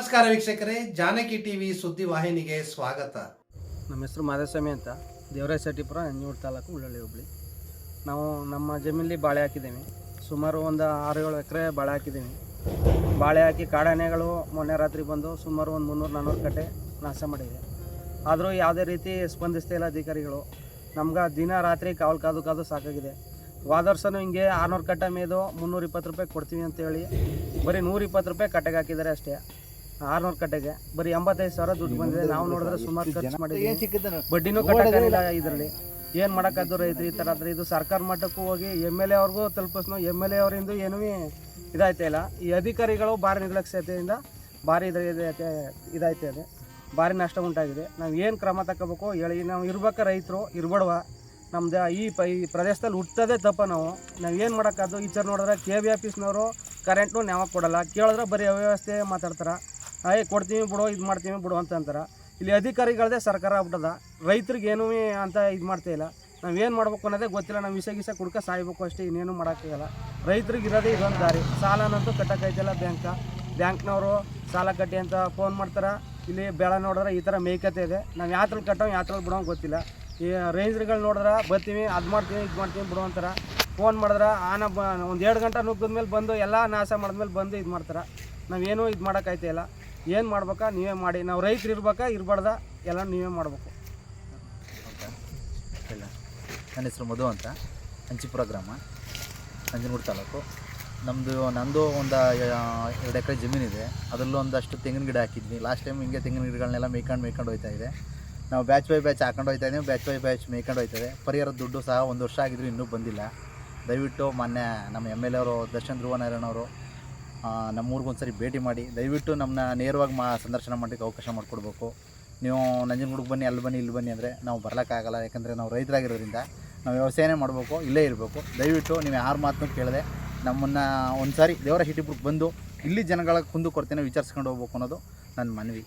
ನಮಸ್ಕಾರ ವೀಕ್ಷಕರೇ, ಜಾನಕಿ ಟಿವಿ ಸುದ್ದಿ ವಾಹಿನಿಗೆ ಸ್ವಾಗತ. ನಮ್ಮ ಹೆಸರು ಮಾಧವಸ್ವಾಮಿ ಅಂತ ದೇವರಾಜ ಶೆಟ್ಟಿಪುರ ನಂಜನಗೂಡು ತಾಲೂಕು ಉಳ್ಳಳ್ಳಿ, ಹುಬ್ಳಿ. ನಾವು ನಮ್ಮ ಜಮೀನಲ್ಲಿ ಬಾಳೆ ಹಾಕಿದ್ದೀವಿ. ಸುಮಾರು ಒಂದು ಆರು ಏಳು ಎಕರೆ ಬಾಳೆ ಹಾಕಿದ್ದೀವಿ. ಬಾಳೆ ಹಾಕಿ ಕಾಡಾನೆಗಳು ಮೊನ್ನೆ ರಾತ್ರಿ ಬಂದು ಸುಮಾರು ಒಂದು ಮುನ್ನೂರು ನಾನ್ನೂರು ಕಟ್ಟೆ ನಾಶ ಮಾಡಿದೆ. ಆದರೂ ಯಾವುದೇ ರೀತಿ ಸ್ಪಂದಿಸ್ತಾ ಇಲ್ಲ ಅಧಿಕಾರಿಗಳು. ನಮ್ಗೆ ದಿನ ರಾತ್ರಿ ಕಾವಲು ಕಾದು ಕಾದು ಸಾಕಾಗಿದೆ. ವಾದರ್ಸನು ಹಿಂಗೆ ಆರ್ನೂರು ಕಟ್ಟೆ ಮೇದು ಮುನ್ನೂರ ಇಪ್ಪತ್ತು ರೂಪಾಯಿ ಕೊಡ್ತೀವಿ ಅಂತೇಳಿ ಬರೀ ನೂರಿಪ್ಪತ್ತು ರೂಪಾಯಿ ಕಟ್ಟೆಗೆ ಹಾಕಿದ್ದಾರೆ ಅಷ್ಟೇ. ಆರುನೂರು ಕಟ್ಟೆಗೆ. ಬರೀ ಎಂಬತ್ತೈದು ಸಾವಿರ ದುಡ್ಡು ಬಂದಿದೆ. ನಾವು ನೋಡಿದ್ರೆ ಸುಮಾರು ಖರ್ಚು ಮಾಡಿದ್ವಿ ಬಡ್ಡಿನೂ ಕಟ್ಟಕ್ಕಾಗಿಲ್ಲ ಇದರಲ್ಲಿ. ಏನು ಮಾಡೋಕ್ಕಾದ್ರು ರೈತರು ಈ ಥರ ಆದರೆ ಇದು ಸರ್ಕಾರ ಮಟ್ಟಕ್ಕೂ ಹೋಗಿ ಎಂ ಎಲ್ ಎ ಅವ್ರಿಗೂ ತಲುಪಿಸ್ನು ಎಂ ಎಲ್ ಎ ಅವರಿಂದ ಏನೂ ಇದಾಯ್ತಾ ಇಲ್ಲ. ಈ ಅಧಿಕಾರಿಗಳು ಭಾರಿ ನಿರ್ಲಕ್ಷ್ಯತೆಯಿಂದ ಭಾರಿ ಇದೈತೆ ಇದಾಯ್ತಾ ಇದೆ. ಭಾರಿ ನಷ್ಟ ಉಂಟಾಗಿದೆ. ನಾವು ಏನು ಕ್ರಮ ತಗೋಬೇಕು ಹೇಳಿ ನಾವು ಇರ್ಬೇಕು ರೈತರು? ಇರ್ಬೇಡವ ನಮ್ದು ಈ ಪ ಈ ಪ್ರದೇಶದಲ್ಲಿ ಹುಟ್ಟೋದೇ ತಪ್ಪ ನಾವು. ನಾವು ಏನು ಈ ಈಚರ್ ನೋಡಿದ್ರೆ ಕೆ ಬಿ ಆಫೀಸ್ನವರು ಕರೆಂಟ್ನು ನಾವು ಕೊಡಲ್ಲ. ಕೇಳಿದ್ರೆ ಬರೀ ಅವ್ಯವಸ್ಥೆ ಮಾತಾಡ್ತಾರೆ. ಅಯ್ಯ ಕೊಡ್ತೀವಿ ಬಿಡು, ಇದು ಮಾಡ್ತೀವಿ ಬಿಡು ಅಂತ ಅಂತಾರೆ. ಇಲ್ಲಿ ಅಧಿಕಾರಿಗಳದೇ ಸರ್ಕಾರ ಆಗ್ಬಿಟ್ಟದ. ರೈತರಿಗೆ ಏನೂ ಅಂತ ಇದು ಮಾಡ್ತಾ ಇಲ್ಲ. ನಾವು ಏನು ಮಾಡ್ಬೇಕು ಅನ್ನೋದೇ ಗೊತ್ತಿಲ್ಲ. ನಾವು ವಿಷ ಗಿಸ ಕುಡ್ಕ ಸಾಯ್ಬೇಕು ಅಷ್ಟೇ, ಇನ್ನೇನು ಮಾಡೋಕ್ಕಾಗಲ್ಲ ರೈತರಿಗೆ ಇರೋದೇ ಇದೊಂದು ದಾರಿ. ಸಾಲನಂತೂ ಕಟ್ಟೋಕ್ಕೈತಿಲ್ಲ ಬ್ಯಾಂಕ. ಬ್ಯಾಂಕ್ನವರು ಸಾಲ ಕಟ್ಟಿ ಅಂತ ಫೋನ್ ಮಾಡ್ತಾರೆ. ಇಲ್ಲಿ ಬೆಳೆ ನೋಡಿದ್ರೆ ಈ ಥರ ಮೇಕತೆ ಇದೆ. ನಾವು ಯಾತ್ರಲ್ಲಿ ಕಟ್ಟೋ ಯಾತ್ರಲ್ಲಿ ಬಿಡೋ ಗೊತ್ತಿಲ್ಲ. ಈ ರೇಂಜ್ಗಳು ನೋಡಿದ್ರೆ ಬರ್ತೀವಿ, ಅದು ಮಾಡ್ತೀವಿ, ಇದು ಮಾಡ್ತೀವಿ ಬಿಡೋ ಅಂತಾರೆ. ಫೋನ್ ಮಾಡಿದ್ರೆ ಆನ ಬ, ಒಂದು ಎರಡು ಗಂಟೆ ನುಗ್ಗಿದ್ಮೇಲೆ ಬಂದು ಎಲ್ಲ ನಾಶ ಮಾಡಿದ್ಮೇಲೆ ಬಂದು ಇದು ಮಾಡ್ತಾರೆ. ನಾವೇನು ಇದು ಮಾಡೋಕ್ಕಾಯ್ತಾ ಇಲ್ಲ. ಏನು ಮಾಡ್ಬೇಕಾ? ನೀವೇ ಮಾಡಿ. ನಾವು ರೈತರು ಇರ್ಬೇಕಾ, ಇರಬಾರ್ದ, ಎಲ್ಲ ನೀವೇ ಮಾಡಬೇಕು. ಇಲ್ಲ. ನನ್ನ ಹೆಸರು ಮಧು ಅಂತ. ಹಂಚಿಪುರ ಗ್ರಾಮ, ನಂಜನಗೂಡು ತಾಲೂಕು. ನಮ್ಮದು ನಂದು ಒಂದು ಎರಡು ಎಕರೆ ಜಮೀನಿದೆ ಅದರಲ್ಲೂ ಒಂದಷ್ಟು ತೆಂಗಿನ ಗಿಡ ಹಾಕಿದ್ವಿ. ಲಾಸ್ಟ್ ಟೈಮ್ ಹಿಂಗೆ ತೆಂಗಿನ ಗಿಡಗಳನ್ನೆಲ್ಲ ಮೇಯ್ಕೊಂಡು ಮೇಯ್ಕೊಂಡು ಹೋಯ್ತಾ ಇದೆ. ನಾವು ಬ್ಯಾಚ್ ಬೈ ಬ್ಯಾಚ್ ಹಾಕೊಂಡು ಹೋಯ್ತಾ ಇದ್ದೀವಿ ಬ್ಯಾಚ್ ಬೈ ಬ್ಯಾಚ್ ಮೇಯ್ಕೊಂಡು ಹೋಯ್ತಾ ಇದೆ. ಪರಿಹಾರದ ದುಡ್ಡು ಸಹ ಒಂದು ವರ್ಷ ಆಗಿದ್ರು ಇನ್ನೂ ಬಂದಿಲ್ಲ. ದಯವಿಟ್ಟು ಮೊನ್ನೆ ನಮ್ಮ ಎಂ ಎಲ್ ಎ ಅವರು, ದರ್ಶನ್ ಧ್ರುವನಾರಾಯಣ ಅವರು ನಮ್ಮೂರಿಗೆ ಒಂದ್ಸರಿ ಭೇಟಿ ಮಾಡಿ, ದಯವಿಟ್ಟು ನಮ್ಮನ್ನ ನೇರವಾಗಿ ಮಾ ಸಂದರ್ಶನ ಮಾಡೋಕ್ಕೆ ಅವಕಾಶ ಮಾಡಿಕೊಡ್ಬೇಕು. ನೀವು ನಂಜನಗೂಡಿಗೆ ಬನ್ನಿ, ಅಲ್ಲಿ ಬನ್ನಿ, ಇಲ್ಲಿ ಬನ್ನಿ ಅಂದರೆ ನಾವು ಬರಲಿಕ್ಕಾಗಲ್ಲ. ಯಾಕಂದರೆ ನಾವು ರೈತರಾಗಿರೋದ್ರಿಂದ ನಾವು ವ್ಯವಸಾಯನೇ ಮಾಡಬೇಕು, ಇಲ್ಲೇ ಇರಬೇಕು. ದಯವಿಟ್ಟು ನೀವು ಯಾರು ಮಾತನ್ನು ಕೇಳಿದೆ ನಮ್ಮನ್ನು ಒಂದು ಸಾರಿ ದೇವರ ಶಿಟಿಪುರಕ್ಕೆ ಬಂದು ಇಲ್ಲಿ ಜನಗಳ ಕುಂದು ಕೊರತೆನ ವಿಚಾರಿಸ್ಕೊಂಡು ಹೋಗ್ಬೇಕು ಅನ್ನೋದು ನನ್ನ ಮನವಿ.